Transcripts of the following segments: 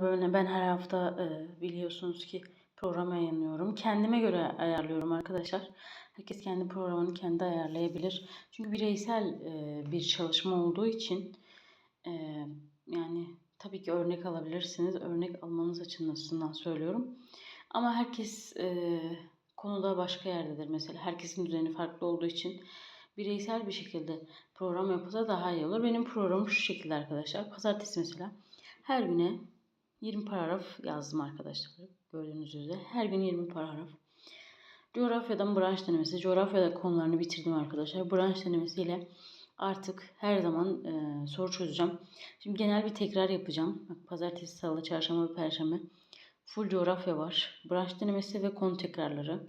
Böyle ben her hafta e, biliyorsunuz ki program yayınlıyorum. Kendime göre ayarlıyorum arkadaşlar. Herkes kendi programını kendi ayarlayabilir. Çünkü bireysel e, bir çalışma olduğu için e, yani tabii ki örnek alabilirsiniz. Örnek almanız açısından söylüyorum. Ama herkes konuda başka yerdedir mesela. Herkesin düzeni farklı olduğu için bireysel bir şekilde program yapılsa daha iyi olur. Benim programım şu şekilde arkadaşlar. Pazartesi mesela her güne 20 paragraf yazdım arkadaşlar. Gördüğünüz üzere. Her gün 20 paragraf. Coğrafyadan branş denemesi. Coğrafyada konularını bitirdim arkadaşlar. Branş denemesiyle artık her zaman e, soru çözeceğim. Şimdi genel bir tekrar yapacağım. Bak, pazartesi, salı, çarşamba ve perşembe. Full coğrafya var. Branş denemesi ve konu tekrarları.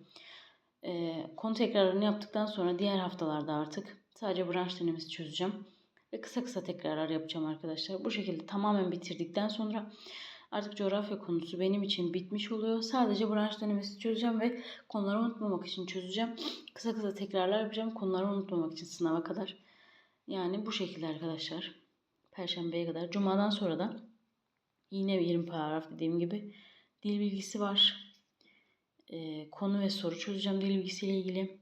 E, konu tekrarlarını yaptıktan sonra diğer haftalarda artık sadece branş denemesi çözeceğim. Ve kısa kısa tekrarlar yapacağım arkadaşlar. Bu şekilde tamamen bitirdikten sonra Artık coğrafya konusu benim için bitmiş oluyor. Sadece branş denemesi çözeceğim ve konuları unutmamak için çözeceğim. Kısa kısa tekrarlar yapacağım konuları unutmamak için sınava kadar. Yani bu şekilde arkadaşlar. Perşembeye kadar. Cuma'dan sonra da yine 20 paragraf dediğim gibi dil bilgisi var. Ee, konu ve soru çözeceğim dil bilgisiyle ilgili.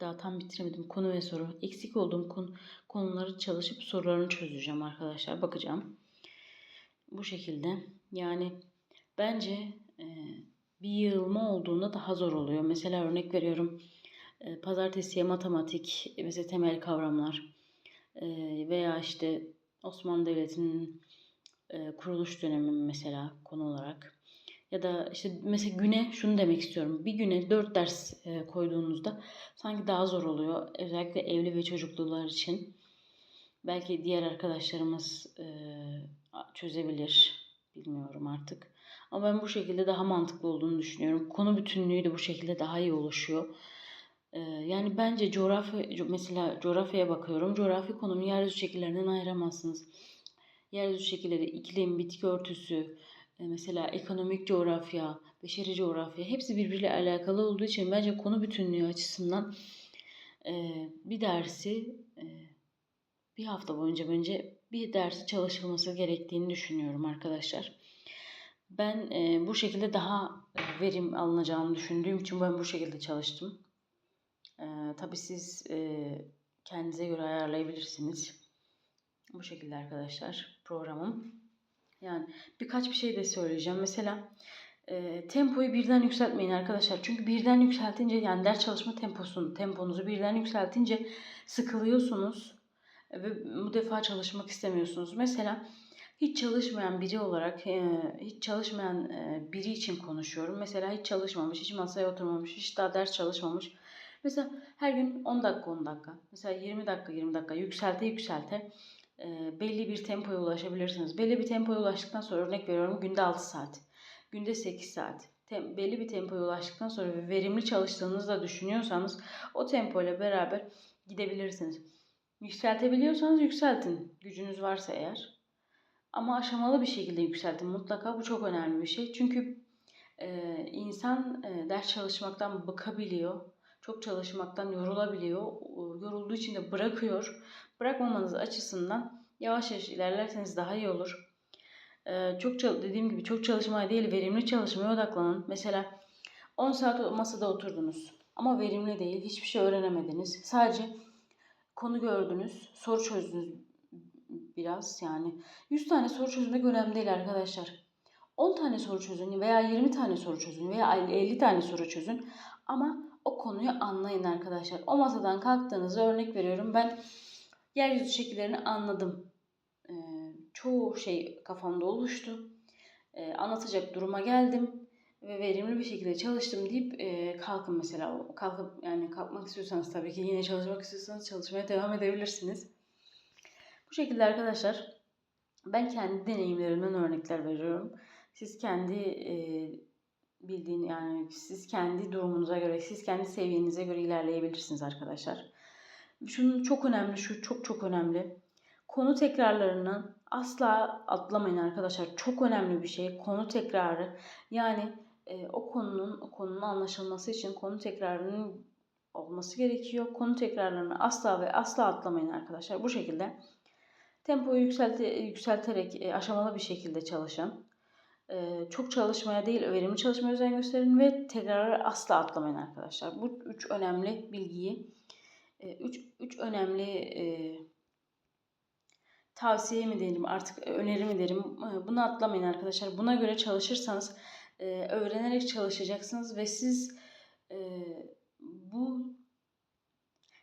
Daha tam bitiremedim. Konu ve soru. Eksik olduğum konu, konuları çalışıp sorularını çözeceğim arkadaşlar. Bakacağım. Bu şekilde. Yani bence e, bir yığılma olduğunda daha zor oluyor. Mesela örnek veriyorum. E, pazartesiye matematik, mesela temel kavramlar e, veya işte Osmanlı Devleti'nin e, kuruluş dönemi mesela konu olarak. Ya da işte mesela güne şunu demek istiyorum. Bir güne dört ders e, koyduğunuzda sanki daha zor oluyor. Özellikle evli ve çocuklular için. Belki diğer arkadaşlarımız e, çözebilir. Bilmiyorum artık. Ama ben bu şekilde daha mantıklı olduğunu düşünüyorum. Konu bütünlüğü de bu şekilde daha iyi oluşuyor. Ee, yani bence coğrafya, mesela coğrafyaya bakıyorum. Coğrafi konumu yeryüzü şekillerinden ayıramazsınız. Yeryüzü şekilleri, iklim, bitki örtüsü, e, mesela ekonomik coğrafya, beşeri coğrafya hepsi birbiriyle alakalı olduğu için bence konu bütünlüğü açısından e, bir dersi e, bir hafta boyunca bence bir dersi çalışılması gerektiğini düşünüyorum arkadaşlar. Ben e, bu şekilde daha e, verim alınacağını düşündüğüm için ben bu şekilde çalıştım. E, tabii siz e, kendinize göre ayarlayabilirsiniz. Bu şekilde arkadaşlar programım. Yani birkaç bir şey de söyleyeceğim. Mesela e, tempoyu birden yükseltmeyin arkadaşlar. Çünkü birden yükseltince yani ders çalışma temposunu, temponuzu birden yükseltince sıkılıyorsunuz ve bu defa çalışmak istemiyorsunuz. Mesela hiç çalışmayan biri olarak, e, hiç çalışmayan e, biri için konuşuyorum. Mesela hiç çalışmamış, hiç masaya oturmamış, hiç daha ders çalışmamış. Mesela her gün 10 dakika 10 dakika, mesela 20 dakika 20 dakika yükselte yükselte e, belli bir tempoya ulaşabilirsiniz. Belli bir tempoya ulaştıktan sonra örnek veriyorum günde 6 saat, günde 8 saat. Tem, belli bir tempoya ulaştıktan sonra ve verimli çalıştığınızı da düşünüyorsanız o tempo ile beraber gidebilirsiniz. Yükseltebiliyorsanız yükseltin. Gücünüz varsa eğer. Ama aşamalı bir şekilde yükseltin mutlaka. Bu çok önemli bir şey. Çünkü e, insan e, ders çalışmaktan bıkabiliyor. Çok çalışmaktan yorulabiliyor. Yorulduğu için de bırakıyor. Bırakmamanız açısından yavaş yavaş ilerlerseniz daha iyi olur. E, çok dediğim gibi çok çalışmaya değil verimli çalışmaya odaklanın. Mesela 10 saat masada oturdunuz ama verimli değil. Hiçbir şey öğrenemediniz. Sadece konu gördünüz, soru çözdünüz biraz yani. 100 tane soru çözmek önemli değil arkadaşlar. 10 tane soru çözün veya 20 tane soru çözün veya 50 tane soru çözün ama o konuyu anlayın arkadaşlar. O masadan kalktığınızda örnek veriyorum ben yeryüzü şekillerini anladım. Ee, çoğu şey kafamda oluştu. Ee, anlatacak duruma geldim ve verimli bir şekilde çalıştım deyip e, kalkın mesela. Kalkıp yani kalkmak istiyorsanız tabii ki yine çalışmak istiyorsanız çalışmaya devam edebilirsiniz. Bu şekilde arkadaşlar ben kendi deneyimlerimden örnekler veriyorum. Siz kendi e, bildiğin yani siz kendi durumunuza göre, siz kendi seviyenize göre ilerleyebilirsiniz arkadaşlar. Şunun çok önemli, şu çok çok önemli. Konu tekrarlarını asla atlamayın arkadaşlar. Çok önemli bir şey. Konu tekrarı. Yani e, o konunun o konunun anlaşılması için konu tekrarının olması gerekiyor. Konu tekrarlarını asla ve asla atlamayın arkadaşlar. Bu şekilde tempoyu yükselte, yükselterek e, aşamalı bir şekilde çalışın. Ee, çok çalışmaya değil, verimli çalışmaya özen gösterin ve tekrarı asla atlamayın arkadaşlar. Bu üç önemli bilgiyi, e, üç, üç önemli e, tavsiye mi derim artık öneri mi derim e, bunu atlamayın arkadaşlar. Buna göre çalışırsanız e, öğrenerek çalışacaksınız ve siz e, bu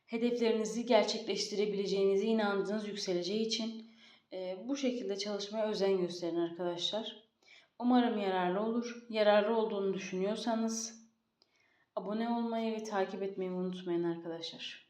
hedeflerinizi gerçekleştirebileceğinize inandığınız yükseleceği için e, bu şekilde çalışmaya özen gösterin arkadaşlar. Umarım yararlı olur. Yararlı olduğunu düşünüyorsanız abone olmayı ve takip etmeyi unutmayın arkadaşlar.